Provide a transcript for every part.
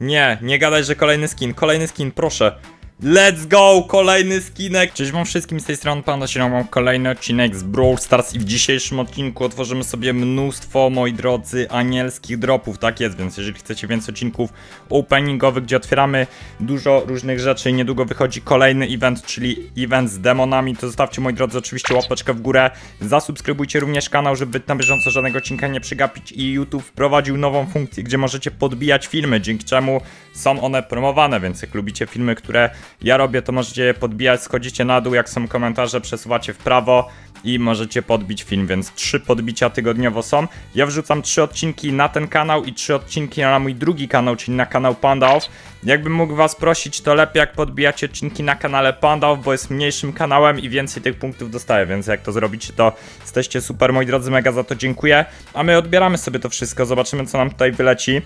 Nie, nie gadaj, że kolejny skin, kolejny skin, proszę. Let's go, kolejny skinek! Cześć wam wszystkim, z tej strony Panda się mam kolejny odcinek z Brawl Stars i w dzisiejszym odcinku otworzymy sobie mnóstwo, moi drodzy, anielskich dropów, tak jest, więc jeżeli chcecie więcej odcinków openingowych, gdzie otwieramy dużo różnych rzeczy, niedługo wychodzi kolejny event, czyli event z demonami, to zostawcie, moi drodzy, oczywiście łapeczkę w górę, zasubskrybujcie również kanał, żeby na bieżąco żadnego odcinka nie przegapić. I YouTube wprowadził nową funkcję, gdzie możecie podbijać filmy, dzięki czemu są one promowane, więc jak lubicie filmy, które ja robię, to możecie je podbijać, schodzicie na dół, jak są komentarze, przesuwacie w prawo i możecie podbić film, więc trzy podbicia tygodniowo są. Ja wrzucam trzy odcinki na ten kanał i trzy odcinki na mój drugi kanał, czyli na kanał Panda Off. Jakbym mógł was prosić, to lepiej jak podbijacie odcinki na kanale Panda Off, bo jest mniejszym kanałem i więcej tych punktów dostaję, więc jak to zrobicie, to jesteście super, moi drodzy, mega za to dziękuję. A my odbieramy sobie to wszystko, zobaczymy co nam tutaj wyleci.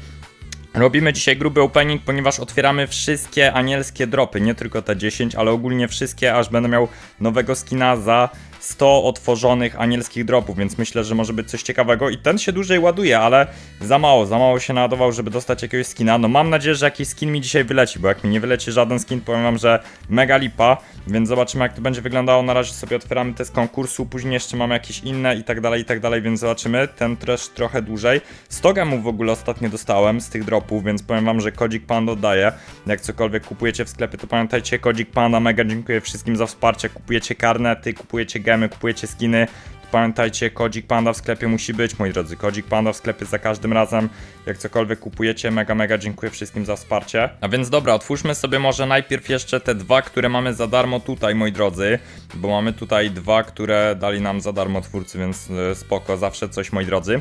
Robimy dzisiaj gruby opening, ponieważ otwieramy wszystkie anielskie dropy, nie tylko te 10, ale ogólnie wszystkie, aż będę miał nowego skina za 100 otworzonych anielskich dropów, więc myślę, że może być coś ciekawego i ten się dłużej ładuje, ale za mało, za mało się naładował, żeby dostać jakiegoś skina. No mam nadzieję, że jakiś skin mi dzisiaj wyleci, bo jak mi nie wyleci żaden skin, powiem wam, że mega lipa, więc zobaczymy jak to będzie wyglądało. Na razie sobie otwieramy te z konkursu, później jeszcze mamy jakieś inne i tak dalej, i tak dalej, więc zobaczymy. Ten też trochę dłużej. 100 gemów w ogóle ostatnio dostałem z tych dropów, więc powiem wam, że kodzik Panda oddaje. Jak cokolwiek kupujecie w sklepie, to pamiętajcie, kodzik Panda, mega dziękuję wszystkim za wsparcie. Kupujecie karnety, kupujecie gemy, kupujecie skiny, pamiętajcie, kodzik Panda w sklepie musi być, moi drodzy. Kodzik Panda w sklepie za każdym razem, jak cokolwiek kupujecie. Mega, mega dziękuję wszystkim za wsparcie. A więc dobra, otwórzmy sobie może najpierw jeszcze te dwa, które mamy za darmo tutaj, moi drodzy, bo mamy tutaj dwa, które dali nam za darmo twórcy, więc e, spoko, zawsze coś, moi drodzy.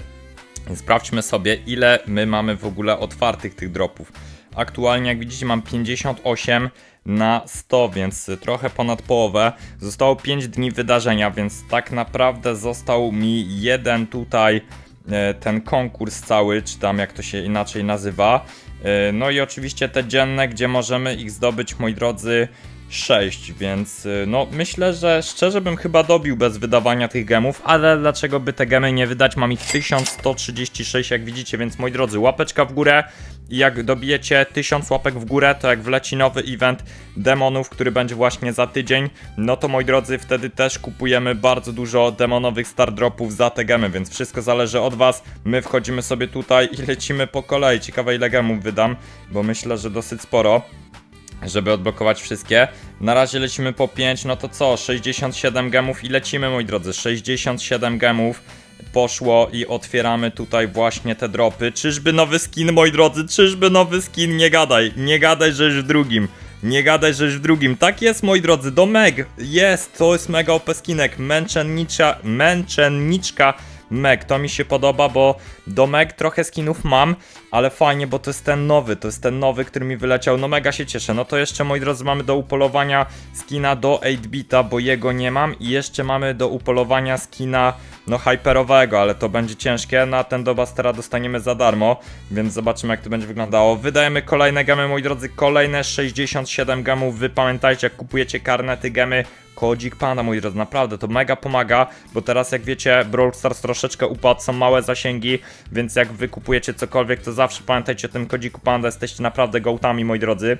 Sprawdźmy sobie, ile my mamy w ogóle otwartych tych dropów. Aktualnie, jak widzicie, mam 58 na 100, więc trochę ponad połowę. Zostało 5 dni wydarzenia, więc tak naprawdę został mi jeden tutaj e, ten konkurs cały, czy tam jak to się inaczej nazywa. E, No i oczywiście te dzienne, gdzie możemy ich zdobyć, moi drodzy, 6, więc y, no myślę, że szczerze bym chyba dobił bez wydawania tych gemów, ale dlaczego by te gemy nie wydać? Mam ich 1136 jak widzicie, więc moi drodzy, łapeczka w górę jak dobijecie 1000 łapek w górę, to jak wleci nowy event demonów, który będzie właśnie za tydzień, no to moi drodzy, wtedy też kupujemy bardzo dużo demonowych star dropów za te gemy, więc wszystko zależy od was. My wchodzimy sobie tutaj i lecimy po kolei. Ciekawe ile gemów wydam, bo myślę, że dosyć sporo żeby odblokować wszystkie. Na razie lecimy po 5, no to co? 67 gemów i lecimy, moi drodzy. 67 gemów poszło i otwieramy tutaj właśnie te dropy. Czyżby nowy skin, moi drodzy? Czyżby nowy skin? Nie gadaj, nie gadaj, że już w drugim. Nie gadaj, że już w drugim. Tak jest, moi drodzy, do Meg. Jest, to jest mega OP skinek. Męczennicza, męczenniczka Meg, to mi się podoba, bo do Meg trochę skinów mam, ale fajnie, bo to jest ten nowy, to jest ten nowy, który mi wyleciał, no mega się cieszę. No to jeszcze, moi drodzy, mamy do upolowania skina do 8-bita, bo jego nie mam i jeszcze mamy do upolowania skina, no hyperowego, ale to będzie ciężkie, na ten do Bastera dostaniemy za darmo, więc zobaczymy jak to będzie wyglądało. Wydajemy kolejne gemy, moi drodzy, kolejne 67 gemów, wy pamiętajcie, jak kupujecie karnety gemy, kodzik pana, moi drodzy, naprawdę to mega pomaga, bo teraz jak wiecie, Brawl Stars troszeczkę upadł, są małe zasięgi, więc jak wy kupujecie cokolwiek, to zawsze pamiętajcie o tym kodziku panda, jesteście naprawdę gołtami, moi drodzy.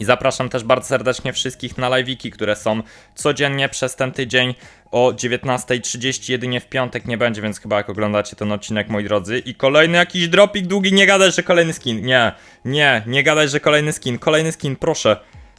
I zapraszam też bardzo serdecznie wszystkich na live'iki, które są codziennie przez ten tydzień o 19.30, jedynie w piątek nie będzie, więc chyba jak oglądacie ten odcinek, moi drodzy. I kolejny jakiś dropik długi, nie gadaj, że kolejny skin. Nie, nie, nie gadaj, że kolejny skin. Kolejny skin, proszę.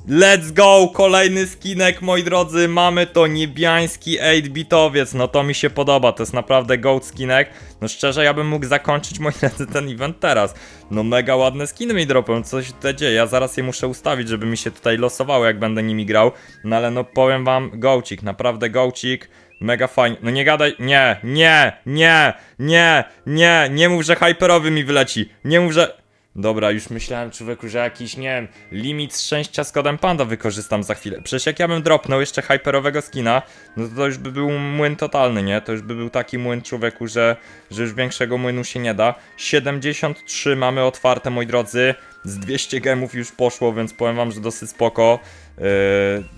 Let's go! Kolejny skinek, moi drodzy, mamy to niebiański 8-bitowiec, no to mi się podoba, to jest naprawdę gold skinek. No szczerze, ja bym mógł zakończyć, moi drodzy, ten event teraz. No mega ładne skiny mi dropią, co się tutaj dzieje, ja zaraz je muszę ustawić, żeby mi się tutaj losowało, jak będę nimi grał. No ale no powiem wam, gołcik, naprawdę gołcik. Mega fajnie. No nie gadaj. Nie, nie, nie, nie, nie, nie mów, że hyperowy mi wyleci. Nie mów, że. Dobra, już myślałem, człowieku, że jakiś, nie wiem, limit szczęścia z kodem panda wykorzystam za chwilę. Przecież jak ja bym dropnął jeszcze hyperowego skina, no to, już by był młyn totalny, nie? To już by był taki młyn, człowieku, że, że już większego młynu się nie da. 73 mamy otwarte, moi drodzy. Z 200 gemów już poszło, więc powiem wam, że dosyć spoko yy,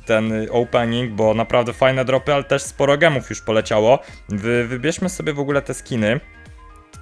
ten opening, bo naprawdę fajne dropy, ale też sporo gemów już poleciało. Wy, wybierzmy sobie w ogóle te skiny,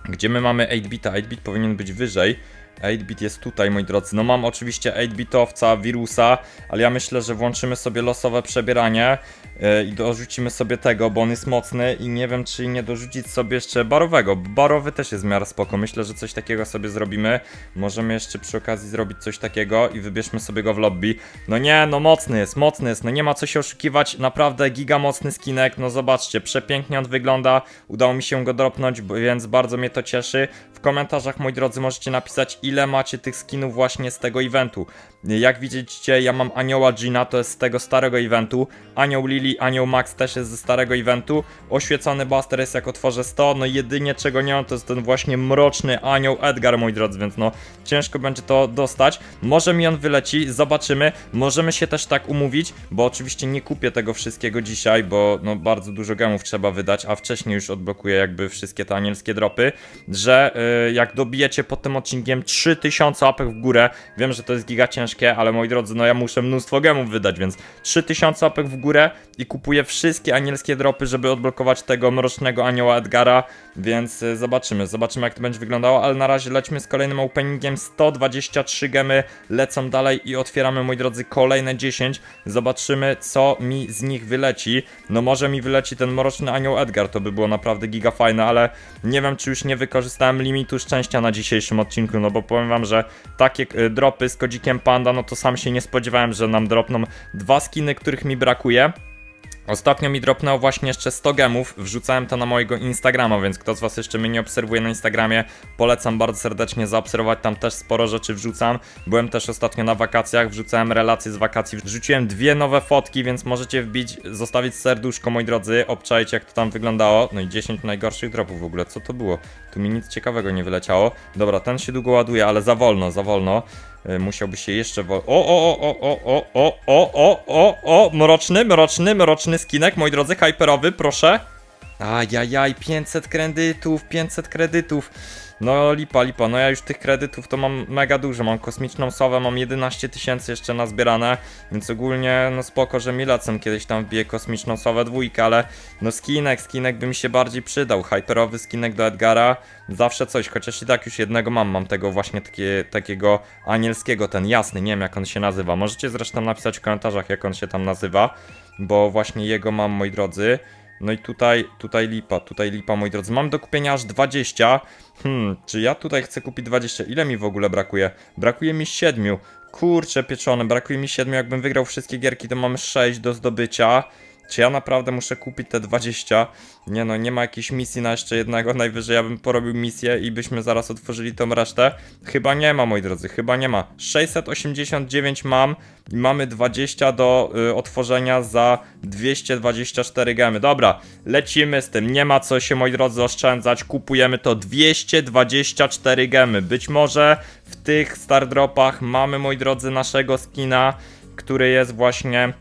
gdzie my mamy 8-bita. 8-bit powinien być wyżej. 8-bit jest tutaj, moi drodzy. No mam oczywiście 8-bitowca, wirusa, ale ja myślę, że włączymy sobie losowe przebieranie yy, i dorzucimy sobie tego, bo on jest mocny i nie wiem, czy nie dorzucić sobie jeszcze barowego. Barowy też jest w miarę spoko. Myślę, że coś takiego sobie zrobimy. Możemy jeszcze przy okazji zrobić coś takiego i wybierzmy sobie go w lobby. No nie, no mocny jest, mocny jest, no nie ma co się oszukiwać, naprawdę giga mocny skinek, no zobaczcie, przepięknie on wygląda, udało mi się go dropnąć, więc bardzo mnie to cieszy. W komentarzach, moi drodzy, możecie napisać, ile macie tych skinów właśnie z tego eventu. Jak widzicie, ja mam Anioła Gina, to jest z tego starego eventu, Anioł Lili, Anioł Max też jest ze starego eventu, oświecony Buster jest jak otworzę 100, no jedynie czego nie mam to jest ten właśnie mroczny Anioł Edgar, moi drodzy, więc no ciężko będzie to dostać. Może mi on wyleci, zobaczymy. Możemy się też tak umówić, bo oczywiście nie kupię tego wszystkiego dzisiaj, bo no bardzo dużo gemów trzeba wydać, a wcześniej już odblokuję jakby wszystkie te anielskie dropy, że y, jak dobijecie pod tym odcinkiem 3000 łapek w górę, wiem, że to jest giga ciężkie, ale moi drodzy, no ja muszę mnóstwo gemów wydać, więc 3000 łapek w górę i kupuję wszystkie anielskie dropy, żeby odblokować tego mrocznego anioła Edgara, więc y, zobaczymy, zobaczymy jak to będzie wyglądało, ale na razie lećmy z kolejnym openingiem, 123 gemy lecą dalej i otwieramy, moi drodzy, kolejne 10, zobaczymy co mi z nich wyleci, no może mi wyleci ten mroczny anioł Edgar, to by było naprawdę giga fajne, ale nie wiem czy już nie wykorzystałem limitu szczęścia na dzisiejszym odcinku, no bo powiem wam, że takie y, dropy z kodzikiem panda, no to sam się nie spodziewałem, że nam dropną dwa skiny, których mi brakuje. Ostatnio mi dropnęło właśnie jeszcze 100 gemów, wrzucałem to na mojego Instagrama, więc kto z was jeszcze mnie nie obserwuje na Instagramie, polecam bardzo serdecznie zaobserwować, tam też sporo rzeczy wrzucam. Byłem też ostatnio na wakacjach, wrzucałem relacje z wakacji, wrzuciłem dwie nowe fotki, więc możecie wbić, zostawić serduszko, moi drodzy, obczajcie jak to tam wyglądało. No i 10 najgorszych dropów w ogóle, co to było? Tu mi nic ciekawego nie wyleciało. Dobra, ten się długo ładuje, ale za wolno, za wolno. Y, Musiałby się jeszcze wo... O, o, o, o, o, o, o, o, o, o, mroczny, mroczny, mroczny skinek, moi drodzy, hyperowy, proszę. Ajajaj, 500 kredytów, 500 kredytów. No lipa, lipa, no ja już tych kredytów to mam mega dużo, mam kosmiczną sowę, mam 11 tysięcy jeszcze nazbierane, więc ogólnie no spoko, że mi lecę kiedyś tam wbiję kosmiczną sowę dwójkę, ale no skinek, skinek by mi się bardziej przydał, hyperowy skinek do Edgara, zawsze coś, chociaż i tak już jednego mam, mam tego właśnie takie, takiego anielskiego, ten jasny, nie wiem jak on się nazywa, możecie zresztą napisać w komentarzach jak on się tam nazywa, bo właśnie jego mam, moi drodzy, no i tutaj, tutaj lipa, tutaj lipa, moi drodzy. Mam do kupienia aż 20. Hmm, czy ja tutaj chcę kupić 20? Ile mi w ogóle brakuje? Brakuje mi 7. Kurczę pieczone, brakuje mi 7. Jakbym wygrał wszystkie gierki, to mamy 6 do zdobycia. Czy ja naprawdę muszę kupić te 20? Nie no, nie ma jakiejś misji na jeszcze jednego. Najwyżej ja bym porobił misję i byśmy zaraz otworzyli tą resztę. Chyba nie ma, moi drodzy, chyba nie ma. 689 mam i mamy 20 do y, otworzenia za 224 gemy. Dobra, lecimy z tym. Nie ma co się, moi drodzy, oszczędzać. Kupujemy to 224 gemy. Być może w tych Stardropach mamy, moi drodzy, naszego skina, który jest właśnie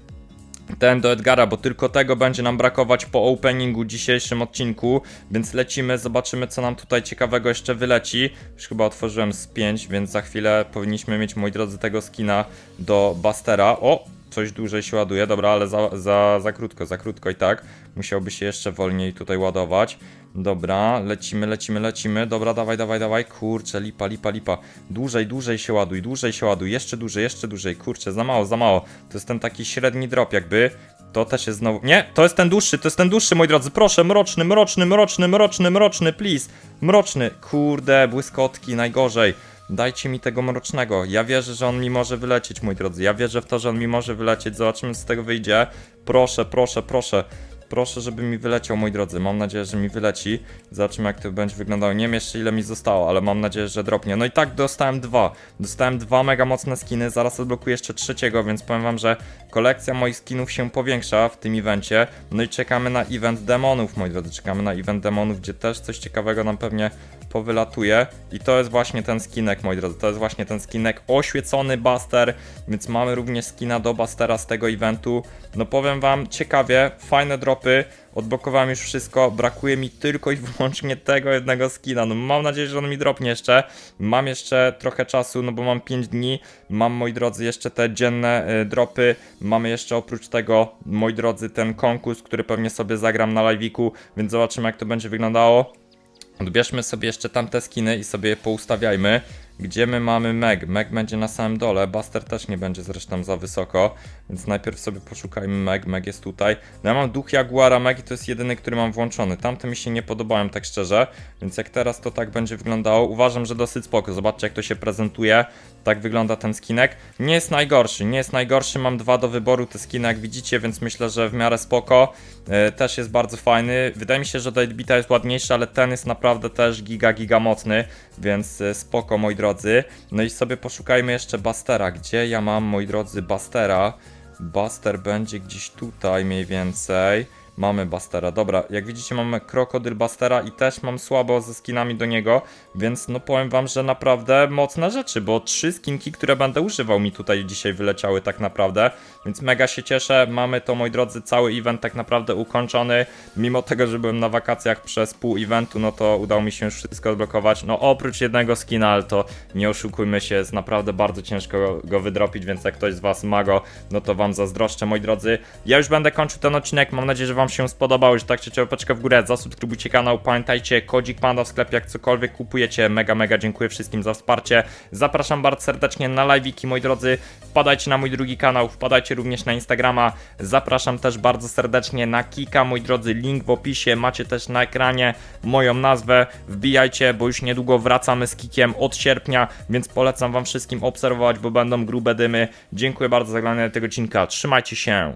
ten do Edgara, bo tylko tego będzie nam brakować po openingu dzisiejszym odcinku, więc lecimy, zobaczymy co nam tutaj ciekawego jeszcze wyleci. Już chyba otworzyłem z 5, więc za chwilę powinniśmy mieć, moi drodzy, tego skina do Bustera. O! Coś dłużej się ładuje, dobra, ale za, za, za krótko, za krótko i tak. Musiałby się jeszcze wolniej tutaj ładować. Dobra, lecimy, lecimy, lecimy. Dobra, dawaj, dawaj, dawaj. Kurczę, lipa, lipa, lipa. Dłużej, dłużej się ładuj, dłużej się ładuj. Jeszcze dłużej, jeszcze dłużej. Kurczę, za mało, za mało. To jest ten taki średni drop jakby. To też jest znowu... Nie, to jest ten dłuższy, to jest ten dłuższy, moi drodzy. Proszę, mroczny, mroczny, mroczny, mroczny, mroczny, please. Mroczny. Kurde, błyskotki, najgorzej. Dajcie mi tego mrocznego. Ja wierzę, że on mi może wylecieć, moi drodzy. Ja wierzę w to, że on mi może wylecieć. Zobaczymy, co z tego wyjdzie. Proszę, proszę, proszę. Proszę, żeby mi wyleciał, moi drodzy. Mam nadzieję, że mi wyleci. Zobaczymy, jak to będzie wyglądało. Nie wiem jeszcze, ile mi zostało, ale mam nadzieję, że dropnie. No i tak dostałem dwa. Dostałem dwa mega mocne skiny. Zaraz odblokuję jeszcze trzeciego, więc powiem wam, że kolekcja moich skinów się powiększa w tym evencie. No i czekamy na event demonów, moi drodzy. Czekamy na event demonów, gdzie też coś ciekawego nam pewnie powylatuje. I to jest właśnie ten skinek, moi drodzy. To jest właśnie ten skinek oświecony Buster, więc mamy również skina do Bustera z tego eventu. No powiem wam, ciekawie, fajne dropy. Odblokowałem już wszystko, brakuje mi tylko i wyłącznie tego jednego skina. No mam nadzieję, że on mi dropnie jeszcze. Mam jeszcze trochę czasu, no bo mam 5 dni. Mam, moi drodzy, jeszcze te dzienne y, dropy. Mamy jeszcze oprócz tego, moi drodzy, ten konkurs, który pewnie sobie zagram na live'iku, więc zobaczymy jak to będzie wyglądało. Odbierzmy sobie jeszcze tamte skiny i sobie je poustawiajmy. Gdzie my mamy Meg? Meg będzie na samym dole, Buster też nie będzie zresztą za wysoko, więc najpierw sobie poszukajmy Meg, Meg jest tutaj. No ja mam duch Jaguara Meg i to jest jedyny, który mam włączony. Tamte mi się nie podobają tak szczerze, więc jak teraz to tak będzie wyglądało, uważam, że dosyć spoko. Zobaczcie jak to się prezentuje, tak wygląda ten skinek. Nie jest najgorszy, nie jest najgorszy, mam dwa do wyboru te skiny jak widzicie, więc myślę, że w miarę spoko. E, też jest bardzo fajny. Wydaje mi się, że Deadbeata jest ładniejszy, ale ten jest naprawdę też giga, giga mocny, więc e, spoko moi drodzy. No i sobie poszukajmy jeszcze Bastera. Gdzie ja mam, moi drodzy, Bastera? Buster będzie gdzieś tutaj mniej więcej. Mamy Bastera. Dobra, jak widzicie mamy krokodyl Bastera i też mam słabo ze skinami do niego, więc no powiem wam, że naprawdę mocne rzeczy, bo trzy skinki, które będę używał mi tutaj dzisiaj wyleciały tak naprawdę, więc mega się cieszę. Mamy to, moi drodzy, cały event tak naprawdę ukończony. Mimo tego, że byłem na wakacjach przez pół eventu, no to udało mi się już wszystko odblokować. No oprócz jednego skina, ale to nie oszukujmy się, jest naprawdę bardzo ciężko go, go wydropić, więc jak ktoś z was ma go, no to wam zazdroszczę, moi drodzy. Ja już będę kończył ten odcinek, mam nadzieję, że wam się spodobał, że tak chcecie łapeczkę w górę, zasubskrybujcie kanał, pamiętajcie, kodzik panda w sklepie, jak cokolwiek kupujecie, mega, mega dziękuję wszystkim za wsparcie. Zapraszam bardzo serdecznie na live'iki, moi drodzy, wpadajcie na mój drugi kanał, wpadajcie również na Instagrama, zapraszam też bardzo serdecznie na Kika, moi drodzy, link w opisie, macie też na ekranie moją nazwę, wbijajcie, bo już niedługo wracamy z Kikiem od sierpnia, więc polecam wam wszystkim obserwować, bo będą grube dymy. Dziękuję bardzo za oglądanie tego odcinka, trzymajcie się.